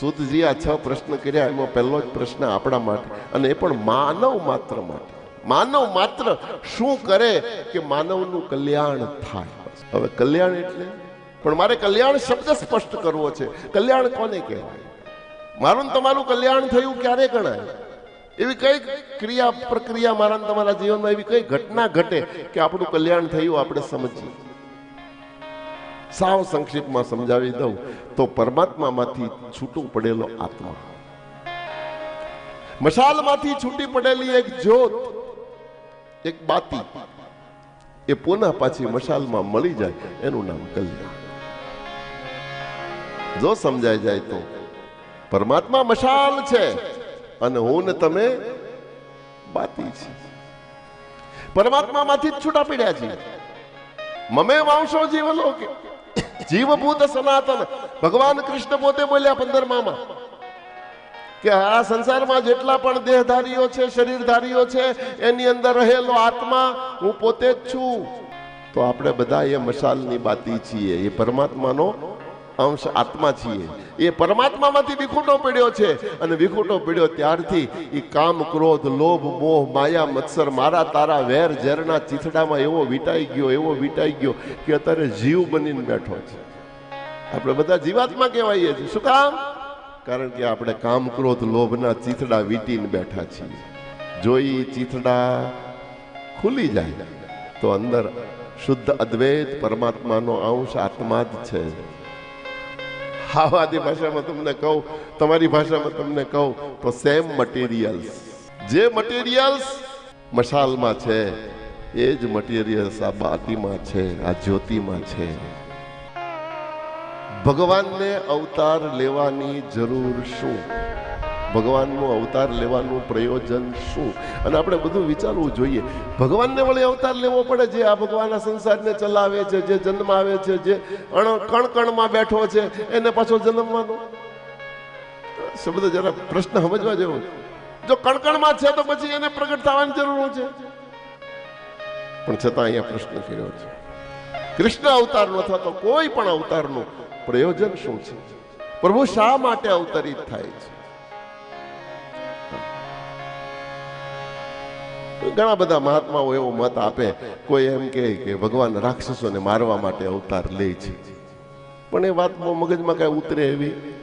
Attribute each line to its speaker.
Speaker 1: સુધજી આ છ પ્રશ્ન કર્યા, એમાં પહેલો જ પ્રશ્ન આપણા માટે અને એ પણ માનવ માત્ર માટે. માનવ માત્ર શું કરે કે માનવનું કલ્યાણ થાય હવે કલ્યાણ એટલે? પણ મારે કલ્યાણ શબ્દ સ્પષ્ટ કરવો છે. કલ્યાણ કોને કહેવાય? મારું તમારું કલ્યાણ થયું ક્યારે ગણાય? એવી કઈ ક્રિયા પ્રક્રિયા મારા તમારા જીવનમાં એવી કઈ ઘટના ઘટે કે આપણું કલ્યાણ થયું, આપણે સમજીએ? સાવ સંક્ષિપ્તમાં સમજાવી દઉં તો પરમાત્મામાંથી છૂટું પડેલો આત્મા. મશાલમાંથી છૂટી પડેલી એક જ્યોત, એક બાતી, એ પુનઃ પાછી મશાલમાં મળી જાય એનું નામ કલ્યાણ જો સમજાઈ જાય તો પરમાત્મા મશાલ છે અને હું ને તમે બાતી છે. પરમાત્મામાંથી જ છૂટા પડ્યા છીએ. મમે વાંશો જીવલોકે. જીવભૂત સનાતન. ભગવાન કૃષ્ણ પોતે બોલ્યા પંદરમામાં કે આ સંસારમાં જેટલા પણ દેહધારીઓ છે, શરીરધારીઓ છે, એની અંદર રહેલો આત્મા, હું પોતે જ છું. તો આપણે બધા એ મશાલની બાતી છીએ. એ પરમાત્માનો અંશ આત્મા છીએ. એ પરમાત્મામાંથી વિખૂટો પડ્યો છે અને વિખૂટો પડ્યો ત્યારથી એ કામ, ક્રોધ, લોભ, મોહ, માયા, મત્સર, મારા, તારા, વેર ઝેરના ચીથડામાં એવો વીટાઈ ગયો, એવો વીટાઈ ગયો કે અત્યારે જીવ બનીને બેઠો છે. આપણે બધા જીવાત્મા કહેવાઈએ છીએ. શું કામ? કારણ કે આપણે કામ, ક્રોધ, લોભના ચીથડા વીટીને બેઠા છીએ. જો એ ચીથડા ખુલી જાય. તો અંદર શુદ્ધ, અદ્વૈત પરમાત્માનો અંશ આત્મા જ છે. આવાદી ભાષામાં તમને કહું, તમારી ભાષામાં તમને કહું, તો સેમ મટીરિયલ્સ જે મટીરિયલ્સ મશાલમાં છે, એ જ મટીરિયલ્સ આ બાતીમાં છે, આ જ્યોતિમાં છે. ભગવાનને અવતાર લેવાની જરૂર શું? ભગવાનનો અવતાર લેવાનું પ્રયોજન શું? અને આપણે બધું વિચારવું જોઈએ. ભગવાનને વળી અવતાર લેવો પડે જે આ ભગવાનના સંસારને ચલાવે છે, જે જન્મ આવે છે, જે અણ કણ કણમાં બેઠો છે, એને પાછો જન્મવાનો? શબ્દ જરા પ્રશ્ન સમજવા જેવો. જો કણકણમાં છે તો પછી એને પ્રગટ થવાની જરૂર છે. પણ છતાં અહીંયા પ્રશ્ન કર્યો છે. કૃષ્ણ અવતારનો અથવા તો કોઈ પણ અવતારનું પ્રયોજન શું છે? પ્રભુ શા માટે અવતરિત થાય છે? ઘણા બધા મહાત્માઓ એવો મત આપે, કોઈ એમ કહે કે ભગવાન રાક્ષસોને મારવા માટે અવતાર લે છે. પણ એ વાત મગજમાં કઈ ઉતરે એવી.